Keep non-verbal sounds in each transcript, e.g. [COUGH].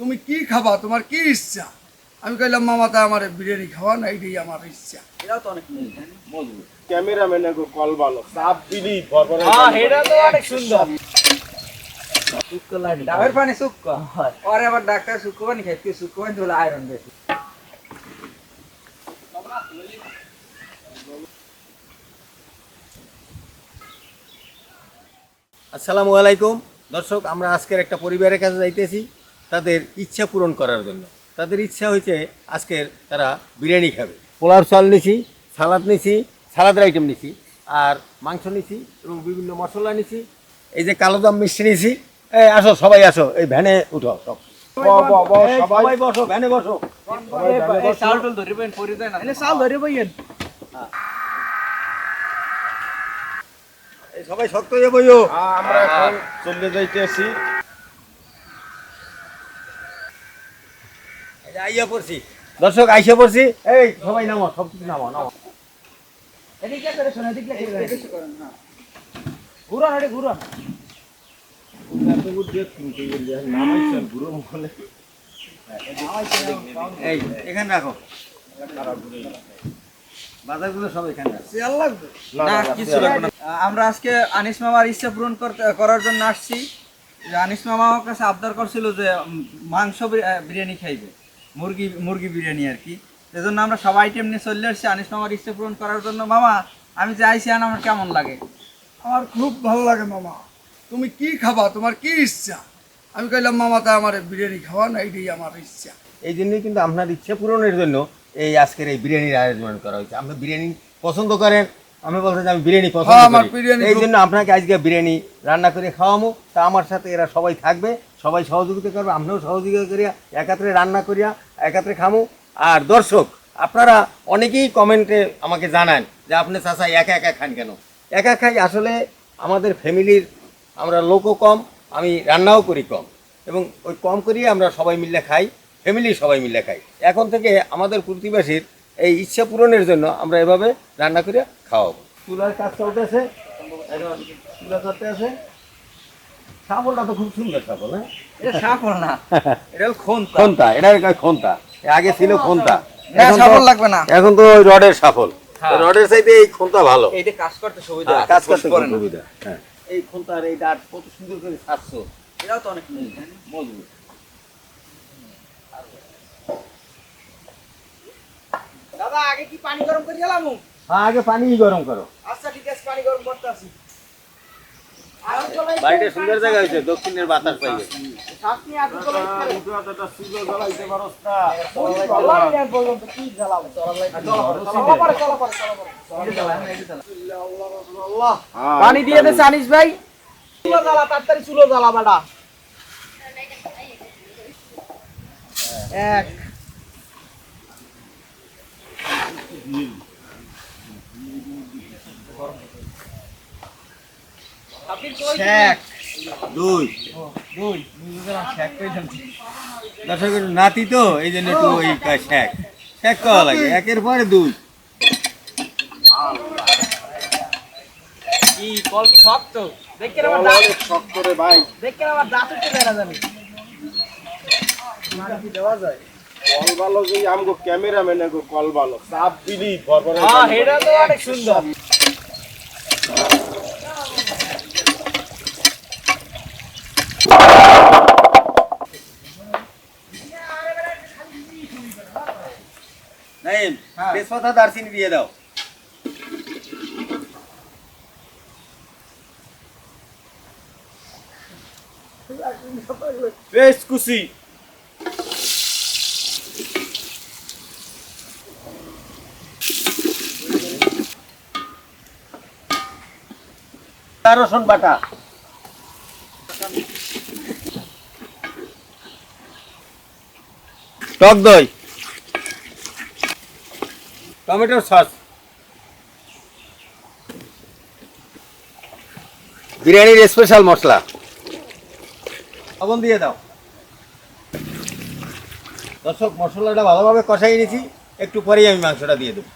তুমি কি খাবা? তোমার কি ইচ্ছা? আমি কইলাম মামা তা আমার বিরিয়ানি খাওয়া না এইটাই আমার ইচ্ছা। এটাও তো অনেক মজবুত। ক্যামেরাম্যান এগো কল ভালো। চাপ দিলি ভরভরে হ্যাঁ এটা তো অনেক সুন্দর। ডাবের পানি শুক্ক আর আবার ডাক্তার শুক্ক পানি খাইতে শুক্ক পানি হলে আয়রন বেশি। আসসালামু আলাইকুম। দর্শক আমরা আজকের একটা পরিবারের কাছে যাইতেছি। তাদের ইচ্ছা পূরণ করার জন্য। তাদের ইচ্ছা হয়েছে আজকের তারা বিরিয়ানি খাবে। পোলার চাল নিছি সালাদ নিছি সালাদের আইটেম নিছি আর মাংস নিছি এবং বিভিন্ন মশলা নিছি। এই যে কালো দাম মিষ্টি নিছি এই আসো সবাই আসো এই ভ্যানে উঠো সব। সবাই বসো ভ্যানে বসো। চাল টুল ধরে পাইন পরি দেয় না চাল ধরে এই সবাই শক্ত হয়ে বইও। আমরা এখন চলে যাইতেছি। এই আইয়া পড়ছি। দর্শক আইসা পড়ছি। এই সবাই নামো সব কিছু নামো নামো। এদিকে করে শোনা এদিকে করে হ্যাঁ। এই এখানে রাখো। বাজারগুলো সব এখানে রাখো। চেয়ার লাগবে? না কিছু লাগবে না। আমরা আজকে আনিস মামার ইচ্ছা পূরণ করতে করার জন্য আসছি। যে আনিস মামা আমার কাছে আবদার করছিল যে মাংস বিরিয়ানি খাইবে। মুরগি মুরগি বিরিয়ানি আর কি। এজন্য আমরা সব আইটেম নিয়ে চলে আসছি। আনিস মামার ইচ্ছে পূরণ করার জন্য। মামা আমি যে আইসি আন আমার কেমন লাগে? আমার খুব ভালো লাগে মামা। তুমি কি খাবা? তোমার কি ইচ্ছা? আমি কইলাম মামা তা আমার বিরিয়ানি খাওয়া না এইটাই আমার ইচ্ছা। এই জন্যই কিন্তু আপনার ইচ্ছে পূরণের জন্য এই আজকের এই বিরিয়ানির আয়োজন করা হয়েছে। আপনি বিরিয়ানি পছন্দ করেন আমি বলতে যে আমি বিরিয়ানি হ্যাঁ, পছন্দ আমার করি। এই জন্য আপনাকে আজকে বিরিয়ানি রান্না করে খাওয়াবো। তা আমার সাথে এরা সবাই থাকবে সবাই সহযোগিতা করবে আপনিও সহযোগিতা করিয়া একাত্রে রান্না করিয়া একাত্রে খামো। আর দর্শক আপনারা অনেকেই কমেন্টে আমাকে জানান যে আপনি চাচা একা একা খান কেন? একা খাই আসলে আমাদের ফ্যামিলির আমরা লোকও কম আমি রান্নাও করি কম। এবং ওই কম করিয়ে আমরা সবাই মিলে খাই ফ্যামিলি সবাই মিলে খাই। এখন থেকে আমাদের প্রতিবেশীর এই ইচ্ছা পূরণের জন্য আমরা এভাবে রান্না করে খাওয়াবো। চুলার কাজ চলতেছে। এখন চুলা করতে আছে। শাবলটা তো খুব সুন্দর শাবল হ্যাঁ? এটা সাফল না। [LAUGHS] এটা হল খন্তা। এটা খন্তা? আগে ছিল খন্তা। না, শাবল লাগবে না। এখন তো ওই রডের সাফল হ্যাঁ। রডের চাইতে এই খন্তা ভালো। এইটা কাজ করতে সুবিধা হ্যাঁ, কাজ করতে। সুবিধা হ্যাঁ। এই খন্তার কত সুন্দর করে ছাড়ছো এটাও তো অনেক মজবুত। দাদা আগে কি পানি গরম করে গেলাম হ্যাঁ আগে পানি গরম করো। আচ্ছা ঠিক আছে পানি গরম করতে আসি বাড়িটা সুন্দর জায়গা হয়েছে দক্ষিণের বাতাস পাইবে জ্বালা। পানি দিয়ে দে আনিস ভাই। চুলো জ্বালা তাড়াতাড়ি চুলো জ্বালা বেটা এক। শেখ। দুই। দুই। শেখ কইলাম দর্শক একটু নাতি তো এই জন্য একটু ওই শেখ। শেখ কওয়া লাগে একের পরে দুই। দেখে আমার দাঁত। উঠে বেড়া দেওয়া যায়। কল ভালো যে আমগো ক্যামেরাম্যান এগো কল ভালো। চাপ দিলি ভরভরে হ্যাঁ এটা তো অনেক সুন্দর। নাইম হ্যাঁ। দারচিনি দিয়ে দাও। বেশ খুশি। রসুন বাটা। টক দই। টমেটোর সস। বিরিয়ানির স্পেশাল মশলা। লবণ দিয়ে দাও। দর্শক মশলাটা ভালোভাবে কষাই নিয়েছি। একটু পরেই আমি মাংসটা দিয়ে দেবো।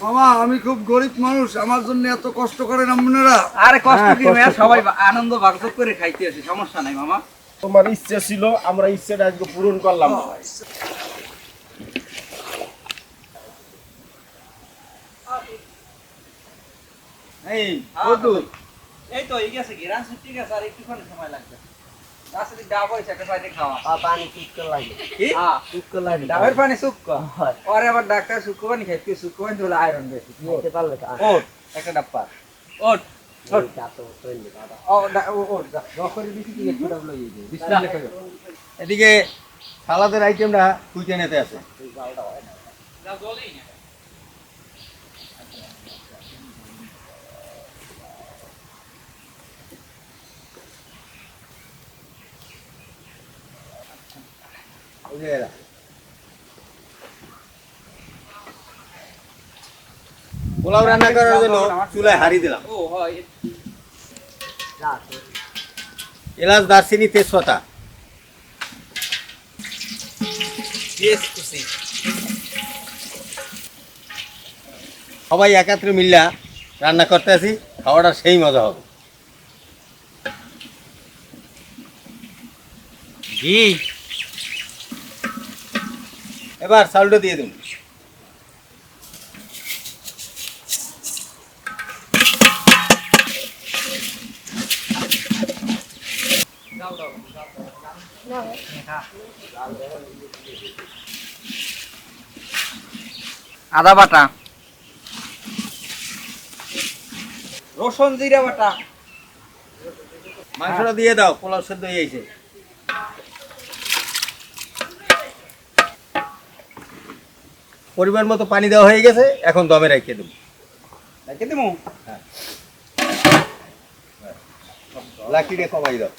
মামা আমি খুব গরিব মানুষ আমার জন্য এত কষ্ট করেন আপনারা। আরে কষ্ট হ্যাঁ, কি কষ্ট সবাই আনন্দ ভাগযোগ করে খাইতে আছে সমস্যা নাই মামা। তোমার ইচ্ছে ছিল আমরা ইচ্ছেটা আজকে পূরণ করলাম। এই এই তো এই গেছে কি? ঠিক আছে আর একটুখানি সময় লাগবে। ডাক্তার পানি খাই তুই শুক্ক পানি হলে আয়রন বেশি। খেতে পারলে একটা ডাব্বা ওট এদিকে সালাদের আইটেমটা কুইটে নিতে আছে। পোলাও রান্না করার জন্য চুলায় হারি দিলাম এলাচ দারচিনি তেজপাতা সবাই একাত্রে মিল্লা রান্না করতে আছি খাওয়াটা সেই মজা হবে জি এবার চাউলটা দিয়ে দিন আদা বাটা। রসুন জিরা বাটা। মাংসটা দিয়ে দাও পোলাও সেদ্ধ হয়ে গেছে। পরিমাণ মতো পানি দেওয়া হয়ে গেছে এখন দমে রেখে দেবো। লাকড়িটা কমাই দাও।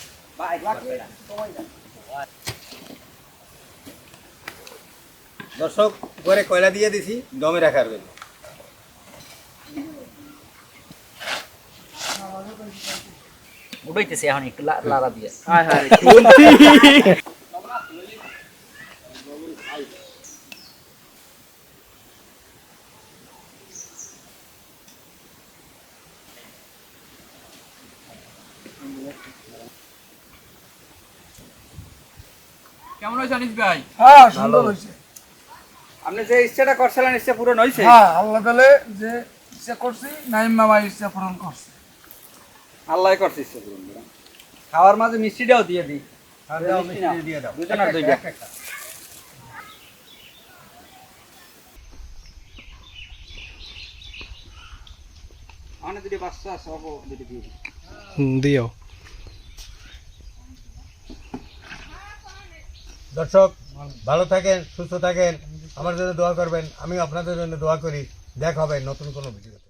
দর্শক ঘরে কয়লা দিয়ে দিছি দমে রাখার জন্য। উঠাইতেছি এখন একটু লাড়া দিয়ে। [LAUGHS] কেমন হয়েছে আনিস ভাই? হ্যাঁ সুন্দর হয়েছে। আপনি যে ইচ্ছাটা করছিলেন ইচ্ছা পূরণ হয়েছে? হ্যাঁ আল্লাহ তালে যে ইচ্ছা করছি নাইম মামা ইচ্ছা পূরণ করছে। আল্লাহ করছে ইচ্ছা পূরণ করে। খাওয়ার মাঝে মিষ্টিটাও দিয়ে দিই। দিয়ে দাও। দুজনের দুইটা। অনেক দুটি বাচ্চা আছে অল্প দুটি দিয়ে দিই। দিও। দর্শক, ভালো থাকেন, সুস্থ থাকেন, আমার জন্য দোয়া করবেন আমি আপনাদের জন্য দোয়া করি, দেখা হবে নতুন কোনো ভিডিওতে।